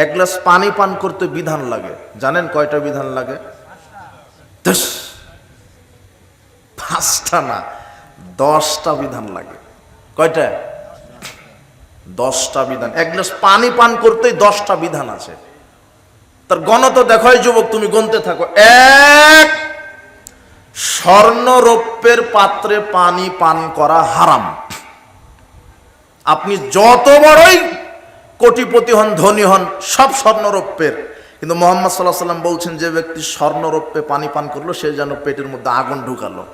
এক গ্লাস পানি পান করতে বিধান লাগে। জানেন কয়টা বিধান লাগে? পাঁচটা না, দশটা বিধান লাগে। কয়টা? দশটা বিধান। এক গ্লাস পানি পান করতেই দশটা বিধান আছে। তার গণত দেখাই যুবক, তুমি গনতে থাকো। এক, স্বর্ণরৌপ্যের পাত্রে পানি পান করা হারাম। আপনি যত বড়ই কোটিপতি হন, ধনী হন, সব স্বর্ণরৌপ্যের। কিন্তু মোহাম্মদ সাল্লাহ সাল্লাম বলছেন যে ব্যক্তি স্বর্ণরৌপ্যে পানি পান করল, সে যেন পেটের মধ্যে আগুন ঢুকালো।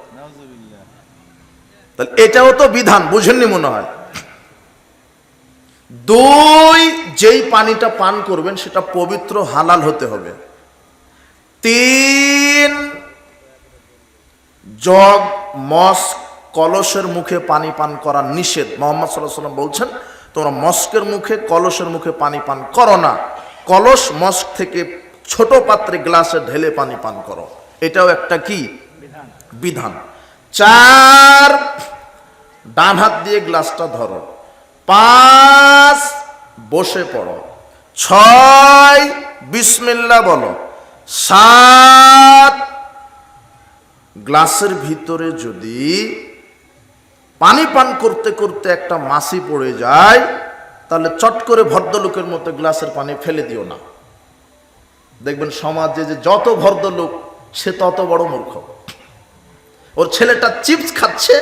তাহলে এটাও তো বিধান, বুঝেননি মনে হয়? দুই, যেই পানিটা পান করবেন, সেটা পবিত্র, হালাল হতে হবে। তিন, জগ মস কলসের মুখে পানি পান করা নিষেধ। মোহাম্মদ সাল্লাহ সাল্লাম বলছেন তোমরা মস্কের মুখে, কলসের মুখে পানি পান করো না। কলস মস্ক থেকে ছোট পাত্রে গ্লাসে ঢেলে পানি পান করো। এটাও একটা কি? বিধান। চার, ডান হাত দিয়ে গ্লাসটা ধরো। পাঁচ, বসে পড়ো। ছয় বিসমিল্লা বলো। সাত, গ্লাসের ভিতরে যদি পানি পান করতে করতে একটা মাছি পড়ে যায় তাহলে চট করে ভদ্রলোকের মতো গ্লাসের পানি ফেলে দিও না। দেখবেন সমাজে যে যত ভদ্রলোক সে তত বড় মূর্খ। ওর ছেলেটা চিপস খাচ্ছে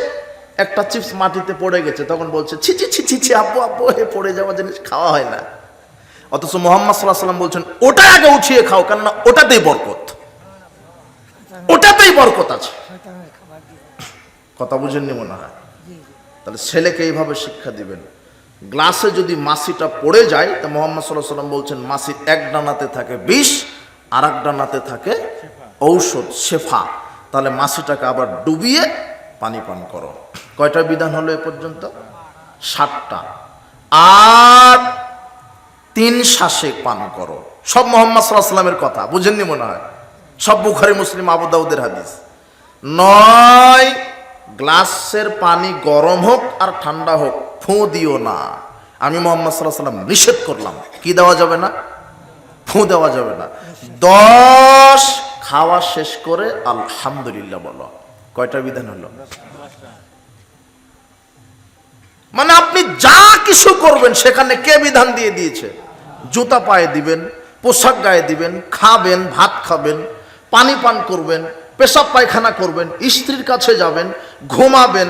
একটা চিপস মাটিতে পড়ে গেছে তখন বলছে ছি ছি ছি ছি ছি আব্বু আব্বু হে পড়ে যাওয়া জিনিস খাওয়া হয় না। অথচ মোহাম্মদ সাল্লাহ সাল্লাম বলছেন ওটা আগে উঠিয়ে খাও কেননা ওটাতেই বরকত। ওটাতেই বরকত আছে। কথা বুঝেননি মনে হয়? তাহলে ছেলেকে এইভাবে শিক্ষা দিবেন। গ্লাসে যদি মাসিটা পড়ে যায়, তা মোহাম্মদ সাল্লাহ সাল্লাম বলছেন মাছির এক ডানাতে থাকে বিষ আর এক ডানাতে থাকে ঔষধ, শেফা। তাহলে মাসিটাকে আবার ডুবিয়ে পানি পান করো। কয়টা বিধান হলো এ পর্যন্ত? সাতটা। আর তিন শ্বাসে পান করো। সব মোহাম্মদ সাল্লাহ সাল্লামের কথা, বুঝেননি মনে হয়? সব বুখারি, মুসলিম, আবু দাউদের হাদিস। নয় গ্লাসের পানি গরম হোক আর ঠান্ডা হোক, ফু দিও না। আমি মোহাম্মদ সাল্লাহ সাল্লাম নিষেধ করলাম। কি দেওয়া যাবে না? ফু দেওয়া যাবে না। দশ খাওয়া শেষ করে আলহামদুলিল্লাহ বলো। কয়টা বিধান হলো? মানে আপনি যা কিছু করবেন, সেখানে কে বিধান দিয়ে দিয়েছে? জুতা পায়ে দিবেন, পোশাক গায়ে দিবেন, খাবেন, ভাত খাবেন, পানি পান করবেন পেশাব পায়খানা করবেন, স্ত্রীর কাছে যাবেন, ঘুমাবেন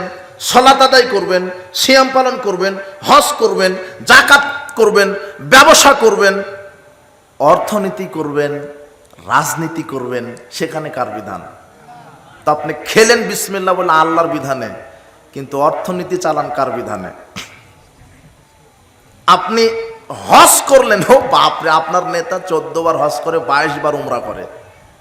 সলাত আদায় করবেন, সিয়াম পালন করবেন, হজ করবেন, জাকাত করবেন, ব্যবসা করবেন, অর্থনীতি করবেন, রাজনীতি করবেন, সেখানে কার বিধান? তো আপনি খেলেন বিসমিল্লা বলে আল্লাহর বিধানে, কিন্তু অর্থনীতি চালান কার বিধানে? আপনি হজ করলেন, ও বাপরে, আপনার নেতা চোদ্দ বার হজ করে, বাইশ বার উমরা করে,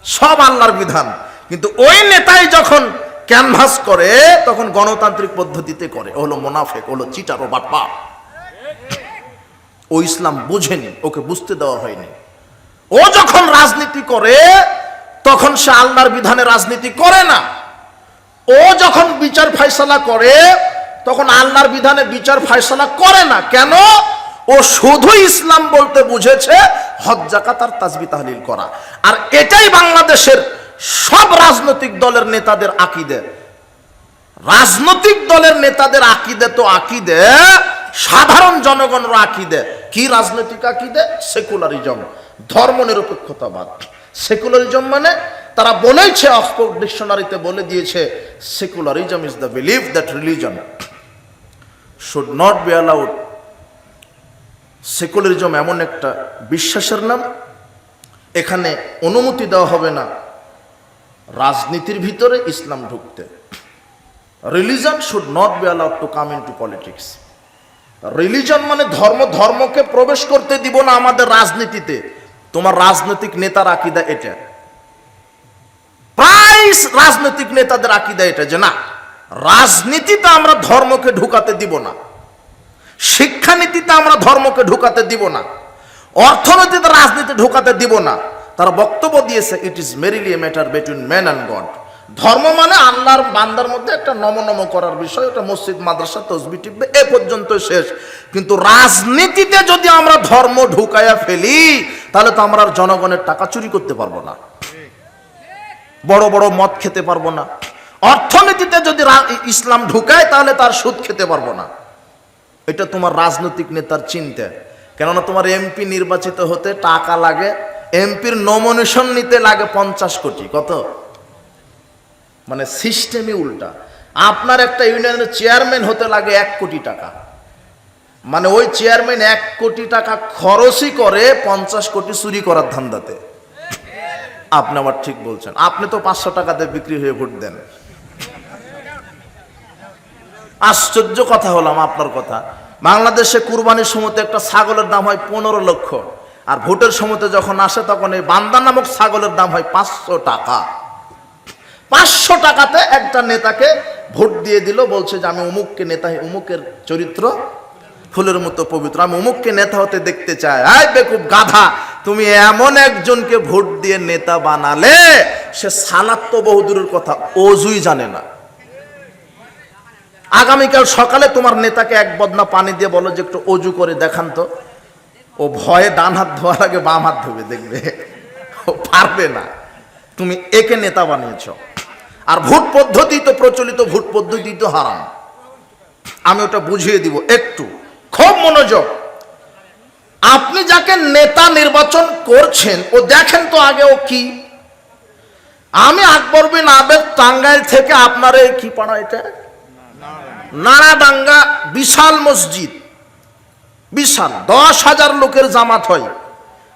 সব আল্লাহর বিধান। কিন্তু ওই নেতাই যখন ক্যানভাস করে, তখন গণতান্ত্রিক পদ্ধতিতে করে। হলো মোনাফেক হলো চিটার, ও বাটপা। ও ইসলাম বুঝেনি, ওকে বুঝতে দেওয়া হয়নি। ও যখন রাজনীতি করে, তখন সে আল্লাহর বিধানে রাজনীতি করে না। ও যখন বিচার ফাইসলা করে, তখন আল্লাহর বিধানে বিচার ফাইসলা করে না। কেন? ও শুধু ইসলাম বলতে বুঝেছে হজ জাকাত আর তাজবি তাহলিল করা। আর এটাই বাংলাদেশের সব রাজনৈতিক দলের নেতাদের আকিদে। রাজনৈতিক দলের নেতাদের আকিদে তো আকিদে, সাধারণ জনগণের আকিদে। কি রাজনৈতিক আকিদে? সেকুলারিজম ধর্ম নিরপেক্ষতাবাদ সেকুলারিজম মানে তারা বলেছে অক্সফোর্ড ডিকশনারিতে বলে দিয়েছে, secularism is the believe that religion should not be allowed secularism এমন একটা বিশ্বাসের নাম। এখানে অনুমতি দেওয়া হবে না। রাজনীতির ভিতরে ইসলাম ঢুকতে। Religion should not be allowed to come into politics religion মানে ধর্ম, ধর্মকে প্রবেশ করতে দিব না আমাদের রাজনীতিতে। তোমার রাজনৈতিক নেতার আকিদা এটা। প্রায় রাজনৈতিক নেতাদের আকিদা এটা যে না, রাজনীতিতে আমরা ধর্মকে ঢুকাতে দিব না। শিক্ষানীতিতে আমরা ধর্মকে ঢুকাতে দিব না। অর্থনীতিতে রাজনীতি ঢুকাতে দিব না। তারা বক্তব্য দিয়েছে it is merely a matter between man and God ধর্ম মানে আল্লাহর বান্দার মধ্যে একটা নম নম করার বিষয় এটা মসজিদ, মাদ্রাসা, তসবি, টিপবে, এ পর্যন্ত শেষ। কিন্তু রাজনীতিতে যদি আমরা ধর্ম ঢুকাইয়া ফেলি, তাহলে তো আমরা জনগণের টাকা চুরি করতে পারব না। বড় বড় মদ খেতে পারব না। অর্থনীতিতে যদি ইসলাম ঢুকায়, তাহলে তার সুদ খেতে পারব না। এটা তোমার রাজনৈতিক নেতার চিন্তা। কেননা তোমার এমপি নির্বাচিত হতে টাকা লাগে এমপির নমিনেশন নিতে লাগে পঞ্চাশ কোটি, কত? মানে সিস্টেমই উল্টা। আপনার একটা ইউনিয়নের চেয়ারম্যান হতে লাগে এক কোটি টাকা। মানে ওই চেয়ারম্যান এক কোটি টাকা খরচই করে পঞ্চাশ কোটি চুরি করার ধান্দাতে। আপনি আবার ঠিক বলছেন। আপনি তো পাঁচশো টাকাতে বিক্রি হয়ে ভোট দেন। আশ্চর্য কথা হলাম আপনার কথা। বাংলাদেশে কুরবানির সময়তে একটা ছাগলের দাম হয় পনেরো লক্ষ। আর ভোটের সময়তে যখন আসে, তখন এই বান্দা নামক ছাগলের দাম হয় পাঁচশো টাকা। পাঁচশো টাকাতে একটা নেতাকে ভোট দিয়ে দিল, বলছে যে, আমি অমুককে নেতা, অমুকের চরিত্র, ফুলের মতো পবিত্র। আমি অমুককে নেতা হতে দেখতে চাই। আয় বেকুব গাধা, তুমি এমন একজনকে ভোট দিয়ে নেতা বানালে, সে সালাত তো বহুদূরের কথা, অজুই জানে না। আগামীকাল সকালে তোমার নেতাকে এক বদনা পানি দিয়ে বলো যে, একটু অজু করে দেখান তো। ও ভয়ে ডান হাত ধোয়ার আগে বাম হাত ধোবে, দেখবে। ও পারবে না। তুমি একে নেতা বানিয়েছ। আর ভোট পদ্ধতি তো প্রচলিত, ভোট পদ্ধতি তো হারাম। আমি ওটা বুঝিয়ে দিব একটু। খুব মনোযোগ। আপনি যাকে নেতা নির্বাচন করছেন, ও দেখেন তো আগে ও কি। আমি আকবর বিন আবেদ টাঙ্গাইল থেকে আপনার এই কি পাড়া এটা? নাড়াডাঙ্গা বিশাল মসজিদ। বিশাল, দশ হাজার লোকের জামাত হয়।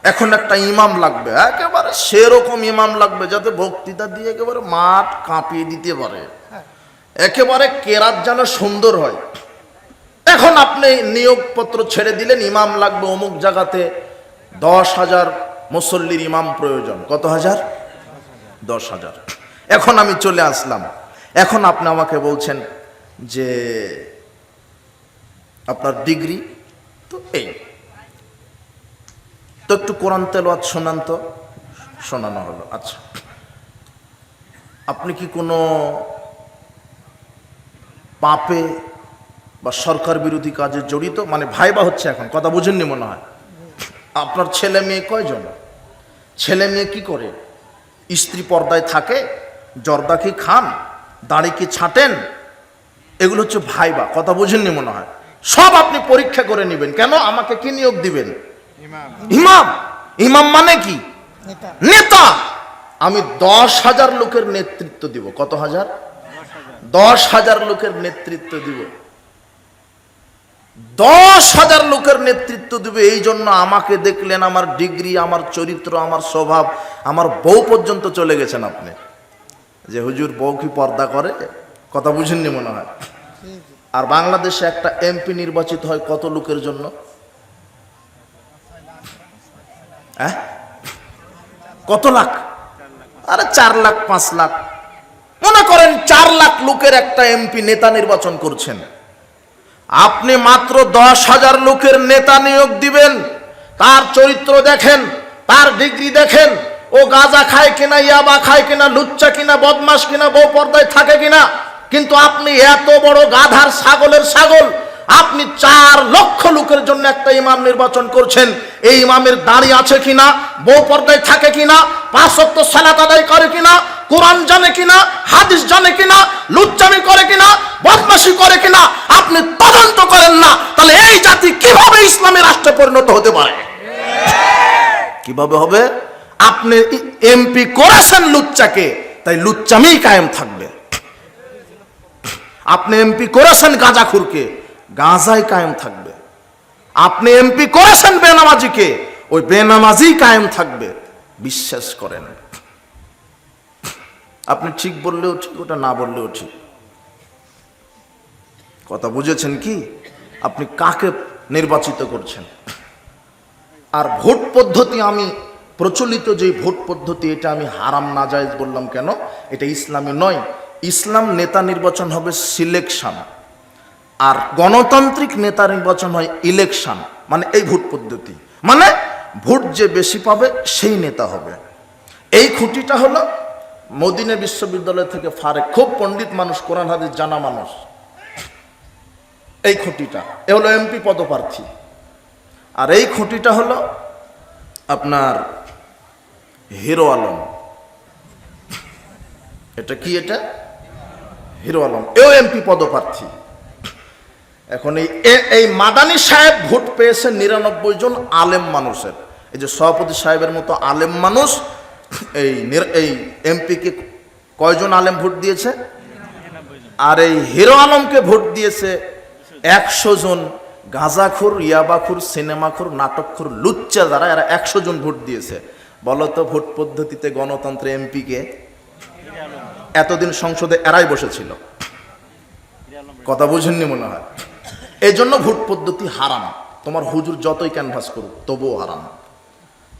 এখন একটা ইমাম লাগবে, একেবারে সেরকম ইমাম লাগবে যাতে বক্তৃতা দিয়ে একেবারে মাঠ কাঁপিয়ে দিতে পারে। একেবারে কেরাত যেন সুন্দর হয়। এখন আপনি নিয়োগপত্র ছেড়ে দিলেন, ইমাম লাগবে অমুক জায়গাতে, দশ হাজার মুসল্লির ইমাম প্রয়োজন। কত হাজার? দশ হাজার। এখন আমি চলে আসলাম। এখন আপনি আমাকে বলছেন যে আপনার ডিগ্রি তো এই। তো একটু কোরআন তেলাওয়াত শোনান তো। শোনানো হলো আচ্ছা। আপনি কি কোনো পাপে বা সরকার বিরোধী কাজে জড়িত? মানে ভাইবা হচ্ছে এখন, কথা বুঝেননি মনে হয়? আপনার ছেলে মেয়ে কয়জন? ছেলে মেয়ে কি করে? স্ত্রী পর্দায় থাকে, জর্দা কি খান, দাড়ি কি ছাঁটেন? এগুলো হচ্ছে ভাইবা, কথা বুঝেননি মনে হয়? সব আপনি পরীক্ষা করে নেবেন। কেন? আমাকে কি নিয়োগ দিবেন? ইমাম। ইমাম মানে কি? নেতা। আমি দশ হাজার লোকের নেতৃত্ব দিব। কত হাজার? দশ হাজার লোকের নেতৃত্ব দিব। দশ হাজার লোকের নেতৃত্ব দিবে এই জন্য আমাকে দেখলেন আমার ডিগ্রি আমার চরিত্র আমার স্বভাব আমার বউ পর্যন্ত চলে গেছেন আপনি। যে হুজুর বউ কি পর্দা করে? কথা বুঝেননি মনে হয়। আর বাংলাদেশে একটা এমপি নির্বাচিত হয় কত লোকের জন্য? হ্যাঁ? কত লাখ? আরে চার লাখ, পাঁচ লাখ। মনে করেন চার লাখ লোকের একটা এমপি নেতা নির্বাচন করছেন। আপনি মাত্র দশ হাজার লোকের নেতা নিয়োগ দিবেন, তার চরিত্র দেখেন, তার ডিগ্রি দেখেন, ও গাঁজা খায় কিনা, ইয়াবা খায় কিনা, লুচ্চা কিনা বদমাস কিনা, বউ পর্দায় থাকে কিনা কিন্তু আপনি এত বড় গাধার ছাগলের ছাগল, আপনি চার লক্ষ লোকের জন্য একটা ইমাম নির্বাচন করছেন। এই ইমামের দাড়ি আছে কিনা, বউ পর্দায় থাকে কিনা পাঁচ সত্তর সালাত আদায় করে কিনা, কোরআন জানে কিনা, হাদিস জানে কিনা, লুচ্চামি করে কিনা বদমাসি করে কিনা, আপনি তদন্ত করেন না, তাহলে এই জাতি কীভাবে ইসলামী রাষ্ট্রে পরিণত হতে পারে? কীভাবে হবে? আপনি এমপি করেছেন লুচ্চাকে, তাই লুচ্চামি কায়েম থাকবে। আপনি এমপি করেছেন গাঁজাখুরকে গাঁজাই কায়েম থাকবে। আপনি এমপি করেছেন বেনামাজিকে, ওই বেনামাজি কায়েম থাকবে। বিশ্বাস করেন। আপনি ঠিক বললেও ঠিক, ওটা না বললেও ঠিক। কথা বুঝেছেন কি? আপনি কাকে নির্বাচিত করছেন? আর ভোট পদ্ধতি আমি, প্রচলিত যে ভোট পদ্ধতি, এটা আমি হারাম না জায়েজ বললাম কেন? এটা ইসলামে নয় ইসলাম নেতা নির্বাচন হবে সিলেকশন। আর গণতান্ত্রিক নেতা নির্বাচন হয় ইলেকশন মানে এই ভোট পদ্ধতি। মানে ভোট যে বেশি পাবে সেই নেতা হবে। এই খুঁটিটা হলো মদিনা বিশ্ববিদ্যালয় থেকে ফারে খুব পণ্ডিত মানুষ, কোরআন, হাদিস জানা মানুষ। এই খুঁটিটা, এ হলো এমপি পদপ্রার্থী। আর এই খুঁটিটা হলো আপনার হিরো আলম। এটা কি এটা? হিরো আলম, এও এমপি পদপ্রার্থী। এখন এই এই মাদানী সাহেব ভোট পেয়েছে নিরানব্বই জন আলেম মানুষের। এই যে সভাপতি সাহেবের মতো আলেম মানুষ, এই এই এমপিকে কয়জন আলেম ভোট দিয়েছে? আর এই হিরো আলমকে ভোট দিয়েছে একশো জন গাঁজাখুর, ইয়াবাখুর, সিনেমাখুর, নাটকখুর, লুচ্চা যারা, এরা একশো জন ভোট দিয়েছে। বলতো ভোট পদ্ধতিতে গণতন্ত্র এমপিকে এতদিন সংসদে এরাই বসেছিল। কথা বুঝেননি মনে হয়। এই জন্য ভোট পদ্ধতি হারাম। তোমার হুজুর যতই ক্যানভাস করুক, তবুও হারাম।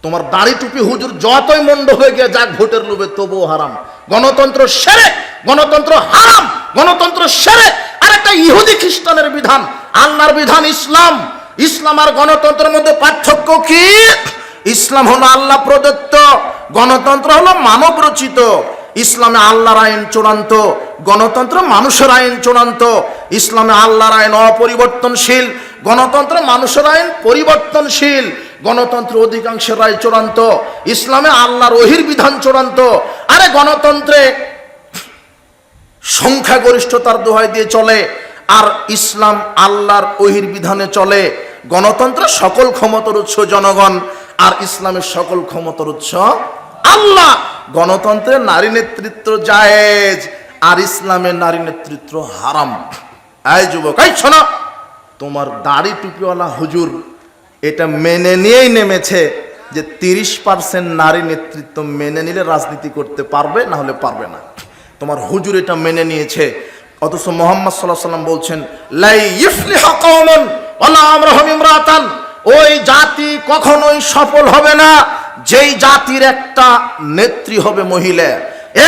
তোমার দাড়ি টুপি হুজুর যতই মন্ড হয়ে গিয়ে যাক ভোটের লোভে, তবুও হারাম। গণতন্ত্র সেরে, গণতন্ত্র হারাম, গণতন্ত্র সেরে। আর একটা ইহুদি খ্রিস্টানের বিধান, আল্লাহর বিধান ইসলাম। ইসলাম আর গণতন্ত্রের মধ্যে পার্থক্য কি? ইসলাম হলো আল্লাহ প্রদত্ত, গণতন্ত্র হলো মানব রচিত। ইসলামে আল্লাহর আইন চূড়ান্ত, গণতন্ত্র মানুষের আইন চূড়ান্ত। ইসলামে আল্লাহর আইন অপরিবর্তনশীল, গণতন্ত্র মানুষের আইন পরিবর্তনশীল। গণতন্ত্র অধিকাংশের রায় চূড়ান্ত, ইসলামে আল্লাহর ওহির বিধান চূড়ান্ত। আরে গণতন্ত্রে সংখ্যাগরিষ্ঠতার দোহাই দিয়ে চলে, আর ইসলাম আল্লাহর ওহির বিধানে চলে। গণতন্ত্র সকল ক্ষমতার উৎস জনগণ, আর ইসলামের সকল ক্ষমতার উৎস আল্লাহ। গণতন্ত্রে নারী নেতৃত্ব জায়েজ, আর ইসলামের নারী নেতৃত্ব হারাম। এই যুবক, এই শোনো, তোমার দাড়ি টুপিওয়ালা হুজুর এটা মেনে নিয়েই নেমেছে যে তিরিশ পার্সেন্ট নারী নেতৃত্ব মেনে নিলে রাজনীতি করতে পারবে, না হলে পারবে না। তোমার হুজুর এটা মেনে নিয়েছে। অথচ মোহাম্মদ সাল্লাহ সাল্লাম বলছেন, লাই ইফলিহা কওমুন ওয়ালা ইমরাতান। ওই জাতি কখনোই সফল হবে না। যেই জাতির একটা নেত্রী হবে মহিলা,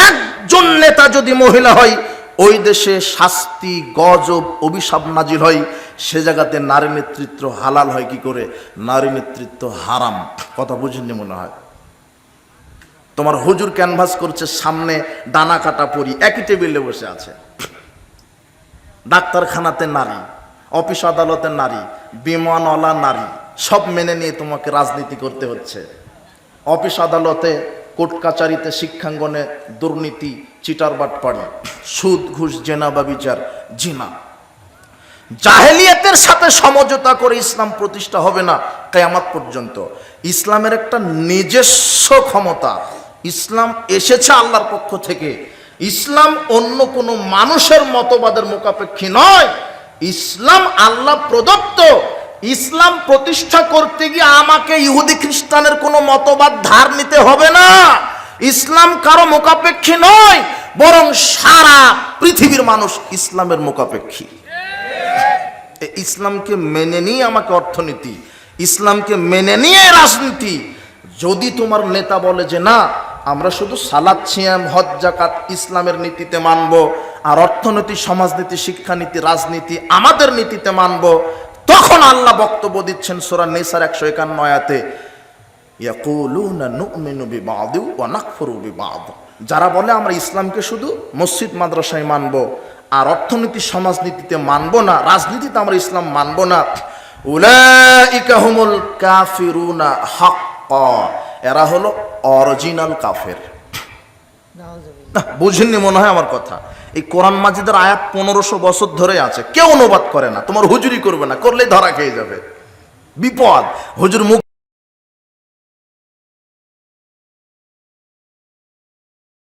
একজন নেতা যদি মহিলা হয়, ওই দেশে শাস্তি, গজব, অভিশাপ নাজির হয়, সে জায়গাতে নারী নেতৃত্ব হালাল হয় কি করে? নারী নেতৃত্ব হারাম। কথা বুঝেননি মনে হয়? তোমার হুজুর ক্যানভাস করছে, সামনে দানা কাটা পরি, একই টেবিলে বসে আছে। ডাক্তারখানাতে নারী, অফিস আদালতে নারী, বিমানওয়ালা নারী, সব মেনে নিয়ে তোমাকে রাজনীতি করতে হচ্ছে। অফিস আদালতে, কোর্ট কাচারিতে শিক্ষাঙ্গনে দুর্নীতি চিটারবাট পাড়ি সুদ, ঘুষ, জেনা বা বিচার, জিনা। জাহেলিয়াতের সাথে সমঝোতা করে ইসলাম প্রতিষ্ঠা হবে না কেয়ামাত পর্যন্ত। ইসলামের একটা নিজস্ব ক্ষমতা। ইসলাম এসেছে আল্লাহর পক্ষ থেকে। ইসলাম অন্য কোনো মানুষের মতবাদের মোকাপেক্ষী নয়। ইসলাম আল্লাহ প্রদত্ত ইসলাম প্রতিষ্ঠা করতে গিয়ে আমাকে ইহুদি খ্রিস্টানের কোনো মতবাদ ধার নিতে হবে না। ইসলাম কারও মোকাপেক্ষী নয়, বরং সারা পৃথিবীর মানুষ ইসলামের মোকাপেক্ষী ইসলামকে মেনে নিয়ে আমাকে অর্থনীতি, ইসলামকে মেনে নিয়ে রাজনীতি। যদি তোমার নেতা বলে যে না, আমরা শুধু সালাদ ছিয়াম হজ জাকাত ইসলামের নীতিতে মানব, আর অর্থনীতি, সমাজনীতি, শিক্ষানীতি, রাজনীতি আমাদের নীতিতে মানব তখন আল্লাহ বক্তব্য দিচ্ছেন সোরা নেসার একশো একান্ন আয়াতে যারা বলে আমরা ইসলামকে শুধু মসজিদ মাদ্রাসায় মানব আর অর্থনীতি সমাজনীতিতে মানব না রাজনীতিতে আমরা ইসলাম মানব না। উলাইকা হুমুল কাফিরুনা হাক্কা। এরা হলো অরিজিনাল কাফের। না বুঝেননি মনে হয় আমার কথা। এই কোরআন মাজিদের আয়াত পনেরোশো বছর ধরে আছে। কেউ অনুবাদ করে না, তোমার হুজুরি করবে না, করলেই ধরা খেয়ে যাবে। বিপদ। হুজুর মুখ